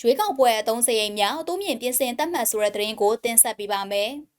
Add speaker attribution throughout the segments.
Speaker 1: ရွေးကောက်ပွဲအသုံးစရိတ်များတိုးမြင့်ပြင်ဆင်သတ်မှတ်ဆိုတဲ့သတင်းကိုတင်ဆက်ပေးပါမယ်။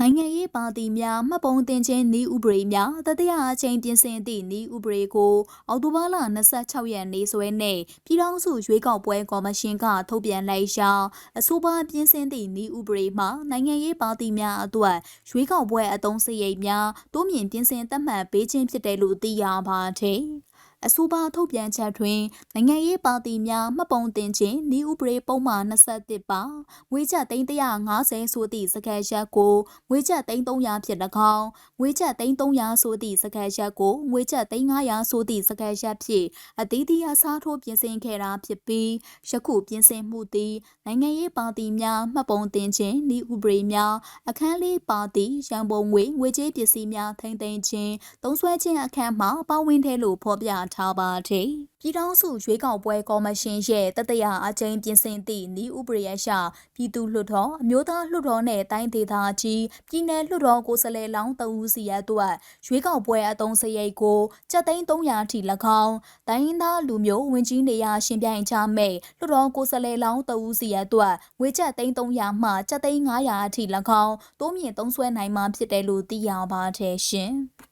Speaker 1: နိုင်ငံရေးပါတီများမှတ်ပုံတင်ခြင်းဤဥပဒေများတတိယအချိန်ပြင်ဆင်သည့်ဤဥပဒေကိုအောက်တိုဘာလ26ရက်နေ့စွဲနဲ့ပြည်ထောင်စုရွေးကောက်ပွဲကော်မရှင်ကထုတ်ပြန်လိုက်ရာအဆိုပါပြင်ဆင်သည့်ဤဥပဒေမှာနိုင်ငံရေးပါတီများအတွက်ရွေးကောက်ပွဲအသုံးစရိတ်များတိုးမြင့်ပြင်ဆင်သတ်မှတ်ပေးခြင်းဖြစ်တယ်လို့သိရပါတယ်။ အဆိုပါထုတ်ပြန်ချက်တွင်နိုင်ငံရေးပါတီများမှတ်ပုံတင်ခြင်းဤဥပဒေပုံမှန်21ပါငွေကျပ်350ဆိုသည့်စကားရက်ကိုငွေကျပ်300ဖြစ်၎င်းငွေကျပ်300ဆိုသည့်စကားရက်ကိုငွေကျပ်300ဆိုသည့်စကားရက်ဖြင့်အသီးသီးအစားထိုးပြင်ဆင်ခဲ့တာဖြစ်ပြီးယခုပြင်ဆင်မှုသည်နိုင်ငံရေးပါတီများမှတ်ပုံတင်ခြင်းဤဥပဒေများအခန်းလေးပါတီရန်ပုံငွေငွေကြေးပစ္စည်းများထိန်းသိမ်းခြင်းသုံးစွဲခြင်းအခန်းမှာပါဝင်တယ်လို့ဖော်ပြထားပါတယ်။ပြည်ထောင်စုရွေးကောက်ပွဲကော်မရှင်ရဲ့တတရအကြိမ်ပြင်ဆင်သည့်ဤဥပဒေအရပြည်သူ့လွှတ်တော်အမျိုးသားလွှတ်တော်နဲ့တိုင်းဒေသကြီးပြည်내လွှတ်တော်ကိုယ်စားလှယ်လောင်းတဦးစီအတွက်ရွေးကောက်ပွဲအသုံးစရိတ်ကိုကျပ်သိန်း300ထိ၎င်းတိုင်းရင်းသားလူမျိုးဝင်ကြီးနေရရှင်ပြိုင်ကြမဲ့လွှတ်တော်ကိုယ်စားလှယ်လောင်းတဦးစီအတွက်ငွေကျပ်သိန်း300မှကျပ်သိန်း900အထိ၎င်းတိုးမြင့်သုံးစွဲနိုင်မှာဖြစ်တယ်လို့သိရပါတယ်ရှင်။